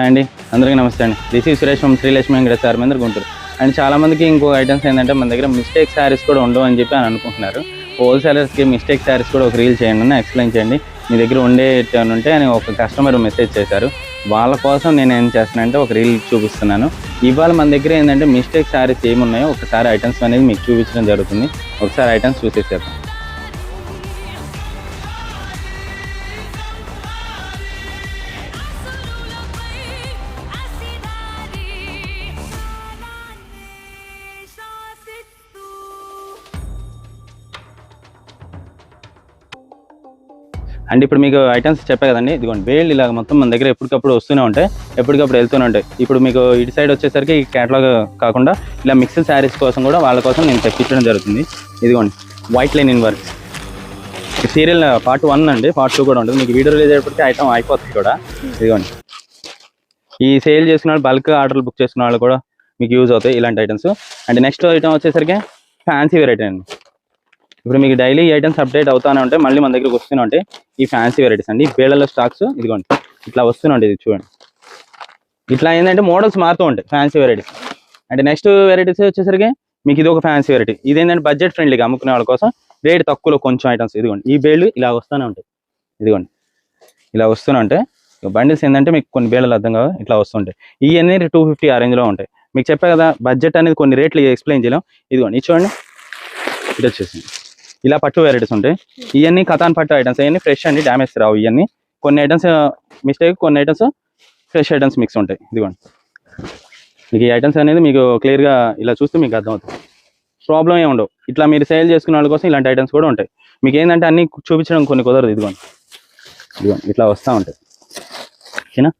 అండి అందరికీ నమస్తే అండి. This is Suresh from Srilakshmi Venkata sir మీద గుంటూరు అండ్ చాలామందికి ఇంకో ఐటమ్స్ ఏంటంటే మన దగ్గర మిస్టేక్ శారీస్ కూడా ఉండవు అని చెప్పి అని అనుకుంటున్నారు. హోల్సేలర్స్కి మిస్టేక్ శారీస్ కూడా ఒక రీల్ చేయండి అని ఎక్స్ప్లెయిన్ చేయండి. మీ దగ్గర ఉండే ఉంటే అని ఒక కస్టమర్ మెసేజ్ చేశారు. వాళ్ళ కోసం నేను ఏం చేస్తున్నానంటే ఒక రీల్ చూపిస్తున్నాను. ఇవాళ మన దగ్గర ఏంటంటే మిస్టేక్ శారీస్ ఏమున్నాయో ఒకసారి ఐటమ్స్ అనేది మీకు చూపించడం జరుగుతుంది. ఒకసారి ఐటమ్స్ చూసేసేద్దాం. అండ్ ఇప్పుడు మీకు ఐటమ్స్ చెప్పే కదండి. ఇదిగోండి వేళ్ళు ఇలాగ మొత్తం మన దగ్గర ఎప్పటికప్పుడు వస్తూనే ఉంటాయి ఎప్పటికప్పుడు వెళ్తూనే ఉంటాయి. ఇప్పుడు మీకు ఇటు సైడ్ వచ్చేసరికి ఈ క్యాటలాగ్ కాకుండా ఇలా మిక్స్డ్ శారీస్ కోసం కూడా వాళ్ళ కోసం నేను తెప్పించడం జరుగుతుంది. ఇదిగోండి white line in work serial part one అండి పార్ట్ టూ కూడా ఉంటుంది. మీకు వీడియో రిలీజ్ అయ్యేప్పటికీ ఐటమ్ అయిపోతుంది కూడా. ఇదిగోండి. ఈ సేల్ చేసిన వాళ్ళు బల్క్ ఆర్డర్లు బుక్ చేసుకున్న వాళ్ళు కూడా మీకు యూజ్ అవుతాయి ఇలాంటి ఐటమ్స్ అండ్ నెక్స్ట్ ఐటమ్ వచ్చేసరికి ఫ్యాన్సీ వెరైటీ అండి. ఇప్పుడు మీకు డైలీ ఐటమ్స్ అప్డేట్ అవుతానే ఉంటే మళ్ళీ మన దగ్గరకు వస్తూనే ఉంటాయి ఈ ఫ్యాన్సీ వెరైటీస్ అండి. ఈ స్టాక్స్ ఇదిగోండి. ఇట్లా వస్తూనే ఉంటాయి ఇది చూడండి. ఇట్లా ఏంటంటే మోడల్స్ మారుతూ ఉంటాయి ఫ్యాన్సీ వెరైటీస్ అంటే నెక్స్ట్ వెరైటీస్ వచ్చేసరికి మీకు ఇది ఒక ఫ్యాన్సీ వెరైటీ ఇది ఏంటంటే బడ్జెట్ ఫ్రెండ్లీగా అమ్ముకునే వాళ్ళ కోసం రేట్ తక్కువలో కొంచెం ఐటమ్స్ ఇదిగోండి. ఈ బేళ్ళు ఇలా వస్తూనే ఉంటాయి. ఇదిగోండి. ఇలా వస్తూనే ఉంటాయి. బండిల్స్ ఏంటంటే మీకు కొన్ని బేళ్ళలు అర్థం కావు. ఇట్లా వస్తుంటాయి ఇవన్నీ టూ ఫిఫ్టీ ఆ రేంజ్లో లో ఉంటాయి. మీకు చెప్పా కదా బడ్జెట్ అనేది కొన్ని రేట్లు ఎక్స్ప్లెయిన్ చేయలేం. ఇదిగోండి ఇది చూడండి. ఇది వచ్చేసింది. ఇలా పట్టు వెరైటీస్ ఉంటాయి. ఇవన్నీ కథాన్ పట్టు ఐటమ్స్ ఇవన్నీ ఫ్రెష్ అండి డ్యామేజ్ రావు ఇవన్నీ కొన్ని ఐటమ్స్ మిస్టేక్ కొన్ని ఐటమ్స్ ఫ్రెష్ ఐటమ్స్ మిక్స్ ఉంటాయి. ఇదిగోండి. మీకు ఈ ఐటమ్స్ అనేది మీకు క్లియర్గా ఇలా చూస్తే మీకు అర్థమవుతుంది. ప్రాబ్లం ఏమి ఉండవు. ఇట్లా మీరు సేల్ చేసుకునే వాళ్ళ కోసం ఇలాంటి ఐటమ్స్ కూడా ఉంటాయి. మీకు ఏంటంటే అన్ని చూపించడం కొన్ని కుదరదు. ఇదిగోండి. ఇదిగోండి. ఇట్లా వస్తూ ఉంటాయి. ఓకేనా?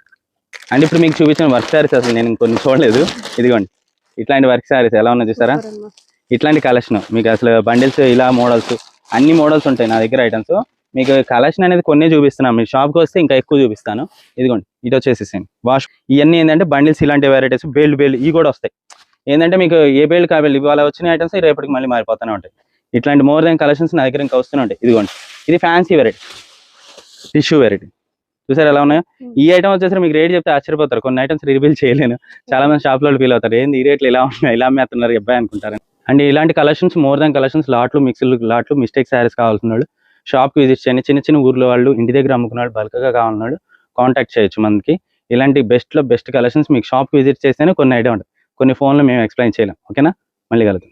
అండ్ ఇప్పుడు మీకు చూపించిన వర్క్ శారీస్ అసలు నేను కొన్ని చూడలేదు. ఇదిగోండి. ఇట్లాంటి వర్క్ శారీస్ ఎలా ఉన్నాయి చూసారా ఇట్లాంటి కలెక్షన్ మీకు అసలు బండిల్స్ ఇలా మోడల్స్ అన్ని మోడల్స్ ఉంటాయి నా దగ్గర ఐటమ్స్ మీకు కలెక్షన్ అనేది కొన్ని చూపిస్తున్నాను. మీ షాప్కి వస్తే ఇంకా ఎక్కువ చూపిస్తాను. ఇదిగోండి ఇటు వచ్చేసేసాను వాష్ ఇవన్నీ ఏంటంటే బండిల్స్ ఇలాంటి వెరైటీస్ బేల్డ్ బేల్డ్ ఇవి కూడా వస్తాయి. ఏంటంటే మీకు ఏ బేల్డ్ కాబేల్డ్ ఇవాళ వచ్చిన ఐటమ్స్ రేపటికి మళ్ళీ మారిపోతూనే ఉంటాయి. ఇట్లాంటి మోర్ దెన్ కలెక్షన్స్ నా దగ్గర ఇంకా వస్తూనే ఉంటాయి. ఇదిగోండి ఇది ఫ్యాన్సీ వెరైటీ టిష్యూ వెరైటీ చూసారు ఎలా ఉన్నాయో? ఈ ఐటమ్ వచ్చేసరికి మీకు రేట్ చెప్తే ఆశ్చర్యపోతారు. కొన్ని ఐటమ్స్ రివీల్ చేయలేను. చాలా మంది షాప్లో ఫీల్ అవుతారు. ఏంది ఈ రేట్లు ఇలా ఉన్నాయి ఇలా అమ్మేస్తున్నారు అబ్బాయి అనుకుంటారు. అండ్ ఇలాంటి కలెక్షన్స్ మోర్ దాన్ కలెక్షన్స్ లాట్లు మిక్స్లు లాట్లు మిస్టేక్ శారీస్ కావాల్సిన షాప్కి విజిట్ చేయండి. చిన్న చిన్న ఊర్లో వాళ్ళు ఇంటి దగ్గర అమ్ముకున్నాడు బల్క్గా కావాలన్నాడు కాంటాక్ట్ చేయొచ్చు మనకి ఇలాంటి బెస్ట్లో బెస్ట్ కలెక్షన్స్ మీకు షాప్కి విజిట్ చేస్తేనే కొన్ని ఐడియా ఉంటుంది. కొన్ని ఫోన్లో మేము ఎక్స్ప్లెయిన్ చేయలేం. ఓకేనా? మళ్ళీ కలుగుతాం